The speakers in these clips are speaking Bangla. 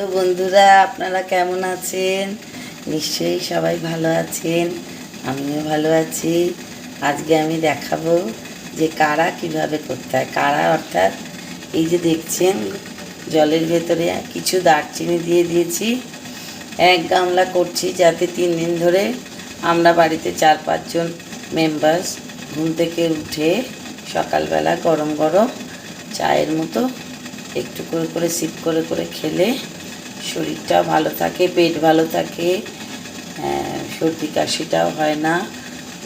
তো বন্ধুরা, আপনারা কেমন আছেন? নিশ্চয়ই সবাই ভালো আছেন, আমিও ভালো আছি। আজকে আমি দেখাবো যে কারা কীভাবে করতে হয়। কারা অর্থাৎ এই যে দেখছেন, জলের ভেতরে কিছু দারচিনি দিয়ে দিয়েছি। এক গামলা করছি যাতে তিন দিন ধরে আমরা বাড়িতে চার পাঁচজন মেম্বার্স ঘুম থেকে উঠে সকালবেলা গরম গরম চায়ের মতো একটু করে করে সিপ করে করে খেলে শরীরটা ভালো থাকে পেট ভালো থাকে আহ, সর্দি কাশিটাও হয় না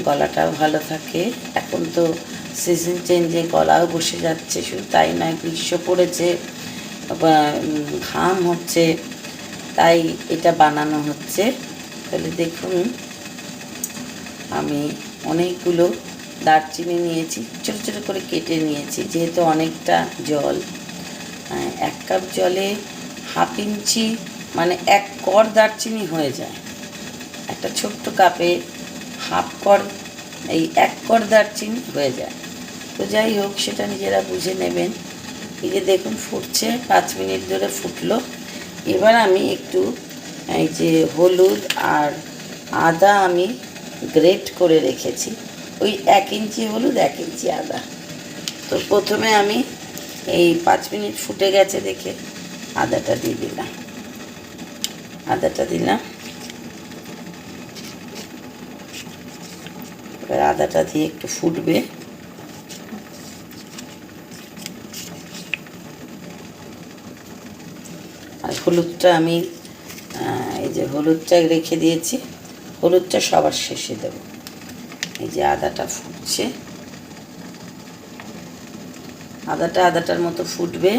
গলাটাও ভালো থাকে। এখন তো সিজন চেঞ্জে গলাও বসে যাচ্ছে শুধু তাই নয় গ্রীষ্ম পড়েছে ঘাম হচ্ছে তাই এটা বানানো হচ্ছে। তাহলে দেখুন আমি অনেকগুলো দারচিনি নিয়েছি ছোটো ছোটো করে কেটে নিয়েছি যেহেতু অনেকটা জল এক কাপ জলে হাফ ইঞ্চি মানে এক কর দারচিনি হয়ে যায়। একটা ছোট্ট কাপে হাফ কর, এই এক কর দারচিনি হয়ে যায়। তো যাই হোক, সেটা নিজেরা বুঝে নেবেন। এই যে দেখুন, ফুটছে, পাঁচ মিনিট ধরে ফুটলো। এবার আমি একটু, এই যে হলুদ আর আদা আমি গ্রেট করে রেখেছি। ওই এক ইঞ্চি হলুদ, এক ইঞ্চি আদা। তো প্রথমে আমি এই পাঁচ মিনিট ফুটে গেছে দেখে। আদাটা দিয়ে দিলাম। আদাটা দিলাম। এবার আদাটা দিয়ে একটু ফুটবে। আর হলুদটা আমি এই যে হলুদটা রেখে দিয়েছি, হলুদটা সবার শেষে দেবো। এই যে আদাটা ফুটছে। আদাটা আদাটার মতো ফুটবে।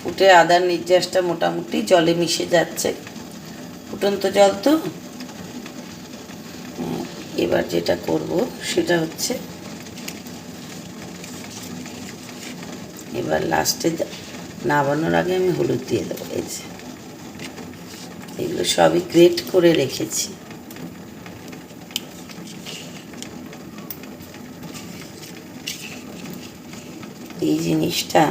ফুটে আদার নির্যাসটা মোটামুটি জলে মিশে যাচ্ছে। ফুটন্ত জল তো? এবার যেটা করব সেটা হচ্ছে এবার লাস্টে নামানোর আগে আমি হলুদ দিয়ে দেবো, এই যে। এগুলো সবই গ্রেট করে রেখেছি। এই জিনিসটা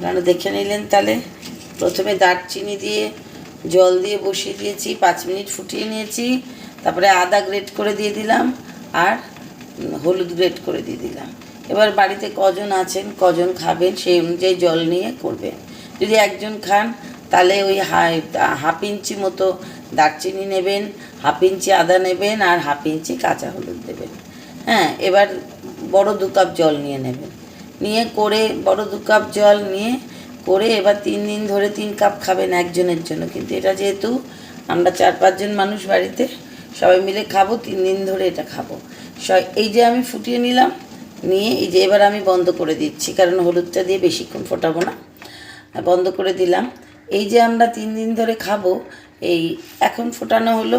আপনারা দেখে নিলেন তাহলে। প্রথমে দারচিনি দিয়ে, জল দিয়ে বসিয়ে দিয়েছি, পাঁচ মিনিট ফুটিয়ে নিয়েছি। তারপরে আদা গ্রেট করে দিয়ে দিলাম আর হলুদ গ্রেট করে দিয়ে দিলাম। এবার বাড়িতে কজন আছেন, কজন খাবেন, সেই অনুযায়ী জল নিয়ে করবেন। যদি একজন খান, তাহলে ওই হাফ ইঞ্চি মতো দারচিনি নেবেন, হাফ ইঞ্চি আদা নেবেন আর হাফ ইঞ্চি কাঁচা হলুদ দেবেন। হ্যাঁ এবার বড় দু কাপ জল নিয়ে নেবেন। নিয়ে করে বড় দু কাপ জল নিয়ে করে এবার তিন দিন ধরে তিন কাপ খাবেন একজনের জন্য। কিন্তু এটা যেহেতু আমরা চার পাঁচজন মানুষ বাড়িতে, সবাই মিলে খাব, তিন দিন ধরে এটা খাব। এই যে আমি ফুটিয়ে নিলাম, নিয়ে এই যে এবার আমি বন্ধ করে দিচ্ছি, কারণ হলুদটা দিয়ে বেশিক্ষণ ফোটাবো না। বন্ধ করে দিলাম। এই যে আমরা তিন দিন ধরে খাব, এই এখন ফোটানো হলো,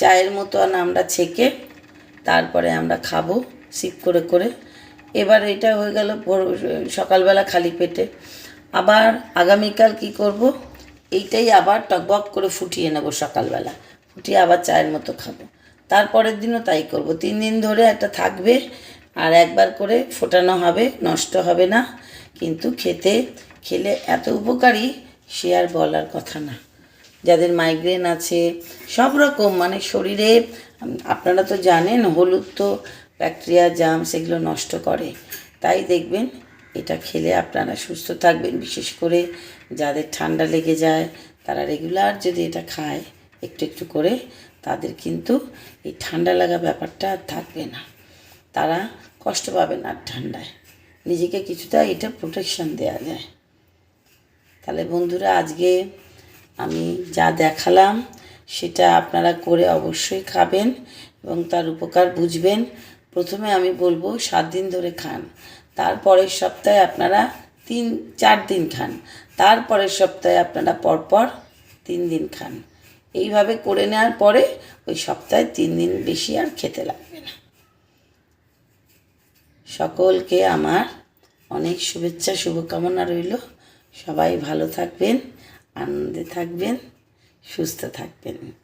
চায়ের মতো আমরা ছেঁকে তারপরে আমরা খাব, সিপ করে করে। এবার এটা হয়ে গেল সকালবেলা খালি পেটে। আবার আগামীকাল কি করব? এইটাই আবার টকবক করে ফুটিয়ে নেব সকালবেলা। ফুটিয়ে আবার চায়ের মতো খাব। তারপরের দিনও তাই করব। তিন দিন ধরে একটা থাকবে আর একবার করে ফোটানো হবে, নষ্ট হবে না। কিন্তু খেতে, খেলে এত উপকারী, সে আর বলার কথা না। যাদের মাইগ্রেন আছে, সব রকম মানে শরীরে, আপনারা তো জানেন, হলুদ তো ব্যাকটেরিয়া, জাম সেগুলো নষ্ট করে। তাই দেখবেন এটা খেলে আপনারা সুস্থ থাকবেন। বিশেষ করে যাদের ঠান্ডা লেগে যায়, তারা রেগুলার যদি এটা খায় একটু একটু করে, তাদের কিন্তু এই ঠান্ডা লাগা ব্যাপারটা আর থাকবে না। তারা কষ্ট পাবে না ঠান্ডায়। নিজেকে কিছুটা এটা প্রোটেকশন দেওয়া যায়। তাহলে বন্ধুরা, আজকে আমি যা দেখালাম, সেটা আপনারা করে অবশ্যই খাবেন এবং তার উপকার বুঝবেন। প্রথমে আমি বলব সাত দিন ধরে খান। তারপরের সপ্তাহে আপনারা তিন, চার দিন খান। তারপরের সপ্তাহে আপনারা পরপর তিন দিন খান। এইভাবে করে নেওয়ার পরে ওই সপ্তাহে তিন দিন বেশি আর খেতে লাগবে না। সকলকে আমার অনেক শুভেচ্ছা, শুভকামনা রইল। সবাই ভালো থাকবেন, আনন্দে থাকবেন, সুস্থ থাকবেন।